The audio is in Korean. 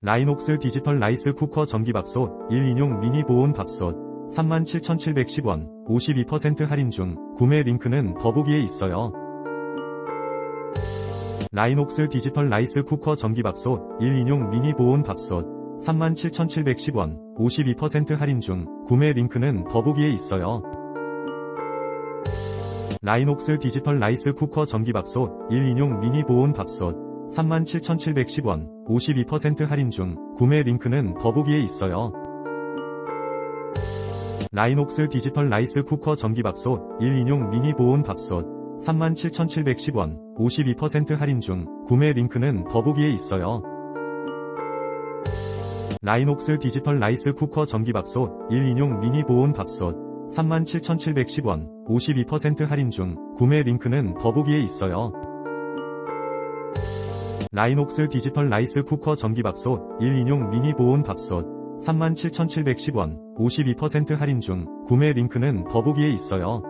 라이녹스 디지털 라이스 쿠커 전기밥솥 1인용 미니 보온 밥솥 37,710원 52% 할인 중 구매 링크는 더보기에 있어요. 라이녹스 디지털 라이스 쿠커 전기밥솥 1인용 미니 보온 밥솥 37,710원 52% 할인 중 구매 링크는 더보기에 있어요. 라이녹스 디지털 라이스 쿠커 전기밥솥 1인용 미니 보온 밥솥 37,710원 52% 할인 중 구매 링크는 더보기에 있어요. 라이녹스 디지털 라이스 쿠커 전기밥솥 1인용 미니 보온 밥솥 37,710원 52% 할인 중 구매 링크는 더보기에 있어요. 라이녹스 디지털 라이스 쿠커 전기밥솥 1인용 미니 보온 밥솥 37,710원 52% 할인 중 구매 링크는 더보기에 있어요. 라이녹스 디지털 라이스 쿠커 전기밥솥 1인용 미니 보온 밥솥 37,710원 52% 할인 중 구매 링크는 더보기에 있어요.